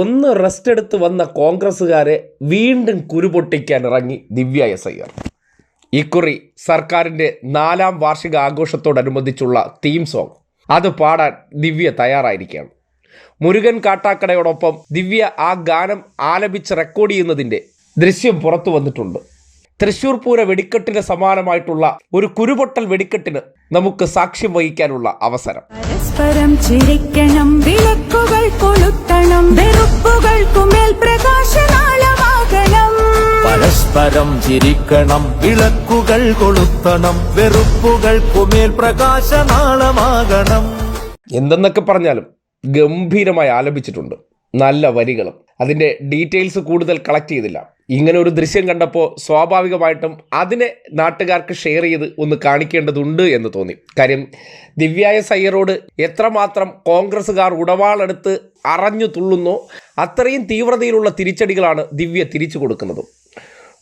ഒന്ന് റെസ്റ്റ് എടുത്ത് വന്ന കോൺഗ്രസ്സുകാരെ വീണ്ടും കുരുപൊട്ടിക്കാൻ ഇറങ്ങി ദിവ്യ എസ് അയ്യർ ഇക്കുറി സർക്കാരിന്റെ നാലാം വാർഷിക ആഘോഷത്തോടനുബന്ധിച്ചുള്ള തീം സോങ് അത് പാടാൻ ദിവ്യ തയ്യാറായിരിക്കുകയാണ്. മുരുകൻ കാട്ടാക്കടയോടൊപ്പം ദിവ്യ ആ ഗാനം ആലപിച്ച് റെക്കോർഡ് ചെയ്യുന്നതിന്റെ ദൃശ്യം പുറത്തു വന്നിട്ടുണ്ട്. തൃശൂർ പൂര വെടിക്കെട്ടിന് സമാനമായിട്ടുള്ള ഒരു കുരുപൊട്ടൽ വെടിക്കെട്ടിന് നമുക്ക് സാക്ഷ്യം വഹിക്കാനുള്ള അവസരം. ചിരിക്കണം വിളക്കുകൾ പരസ്പരം ചിരിക്കണം. വിളക്കുകൾ കൊളുത്തണം. വെറുപ്പുകൾക്കുമേൽ പ്രകാശനാളമാകണം. എന്തെന്നൊക്കെ പറഞ്ഞാലും ഗംഭീരമായി ആലപിച്ചിട്ടുണ്ട്. നല്ല വരികളും. അതിന്റെ ഡീറ്റെയിൽസ് കൂടുതൽ കളക്ട് ചെയ്തില്ല. ഇങ്ങനെ ഒരു ദൃശ്യം കണ്ടപ്പോൾ സ്വാഭാവികമായിട്ടും അതിനെ നാട്ടുകാർക്ക് ഷെയർ ചെയ്ത് ഒന്ന് കാണിക്കേണ്ടതുണ്ട് എന്ന് തോന്നി. കാര്യം ദിവ്യായ സയ്യറോട് എത്രമാത്രം കോൺഗ്രസ്സുകാർ ഉടവാളെടുത്ത് അറഞ്ഞു തുള്ളുന്നോ അത്രയും തീവ്രതയിലുള്ള തിരിച്ചടികളാണ് ദിവ്യ തിരിച്ചു കൊടുക്കുന്നത്.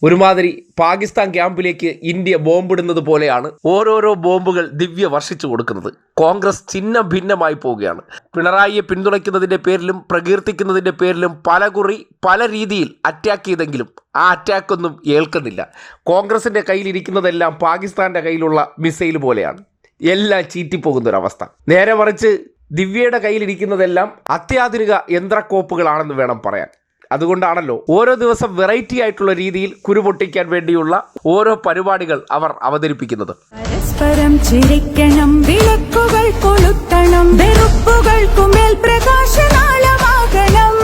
ഒരുമാതിരി പാകിസ്ഥാൻ ക്യാമ്പിലേക്ക് ഇന്ത്യ ബോംബിടുന്നത് പോലെയാണ് ഓരോരോ ബോംബുകൾ ദിവ്യ വർഷിച്ചു കൊടുക്കുന്നത്. കോൺഗ്രസ് ചിഹ്ന ഭിന്നമായി പോവുകയാണ്. പിണറായിയെ പിന്തുണയ്ക്കുന്നതിന്റെ പേരിലും പ്രകീർത്തിക്കുന്നതിന്റെ പേരിലും പല കുറി പല രീതിയിൽ അറ്റാക്ക് ചെയ്തെങ്കിലും ആ അറ്റാക്കൊന്നും ഏൽക്കുന്നില്ല. കോൺഗ്രസിന്റെ കയ്യിലിരിക്കുന്നതെല്ലാം പാകിസ്ഥാന്റെ കയ്യിലുള്ള മിസൈൽ പോലെയാണ്. എല്ലാം ചീറ്റിപ്പോകുന്നൊരവസ്ഥ. നേരെ മറിച്ച് ദിവ്യയുടെ കയ്യിലിരിക്കുന്നതെല്ലാം അത്യാധുനിക യന്ത്രക്കോപ്പുകളാണെന്ന് വേണം പറയാൻ. അതുകൊണ്ടാണല്ലോ ഓരോ ദിവസം വെറൈറ്റി ആയിട്ടുള്ള രീതിയിൽ കുരു പൊട്ടിക്കാൻ വേണ്ടിയുള്ള ഓരോ പരിപാടികൾ അവർ അവതരിപ്പിക്കുന്നത്. പരസ്പരം ചിരിക്കണം വിളക്കുകൾ കൊളുത്തണം വെറുപ്പുകൾക്കുമേൽ പ്രകാശനാളമാകണം.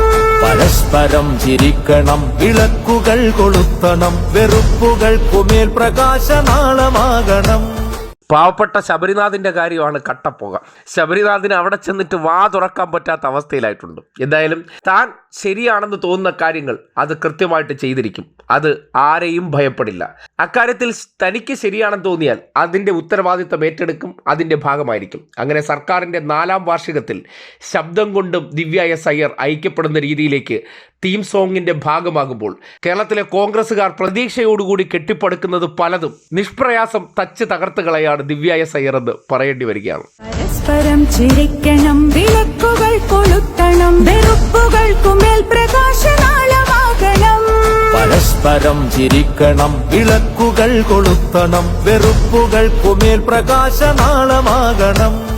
പരസ്പരം ചിരിക്കണം വിളക്കുകൾ കൊളുത്തണം വെറുപ്പുകൾക്കുമേൽ പ്രകാശനാളമാകണം. പാവപ്പെട്ട ശബരിനാഥിന്റെ കാര്യമാണ് കട്ടപ്പുക. ശബരിനാഥിന് അവിടെ ചെന്നിട്ട് വാ തുറക്കാൻ പറ്റാത്ത അവസ്ഥയിലായിട്ടുണ്ട്. എന്തായാലും താൻ ശരിയാണെന്ന് തോന്നുന്ന കാര്യങ്ങൾ അത് കൃത്യമായിട്ട് ചെയ്തിരിക്കും. അത് ആരെയും ഭയപ്പെടില്ല. അക്കാര്യത്തിൽ തനിക്ക് ശരിയാണെന്ന് തോന്നിയാൽ അതിന്റെ ഉത്തരവാദിത്തം ഏറ്റെടുക്കും അതിന്റെ ഭാഗമായിരിക്കും. അങ്ങനെ സർക്കാരിന്റെ നാലാം വാർഷികത്തിൽ ശബ്ദം കൊണ്ടും ദിവ്യ എസ് അയ്യർ ഐക്യപ്പെടുന്ന രീതിയിലേക്ക് തീം സോങ്ങിന്റെ ഭാഗമാകുമ്പോൾ കേരളത്തിലെ കോൺഗ്രസുകാർ പ്രതീക്ഷയോടുകൂടി കെട്ടിപ്പടുക്കുന്നത് പലതും നിഷ്പ്രയാസം തച്ച് തകർത്ത് കളയാണ് ദിവ്യ എസ് അയ്യർ എന്ന് പറയേണ്ടി വരികയാണ്. പരസ്പരം ചിരിക്കണം വിളക്കുകൾ കൊളുത്തണം വെറുപ്പുകൾക്കുമേൽ പ്രകാശനാളമാകണം. പരസ്പരം ചിരിക്കണം വിളക്കുകൾ കൊളുത്തണം വെറുപ്പുകൾക്കുമേൽ പ്രകാശനാളമാകണം.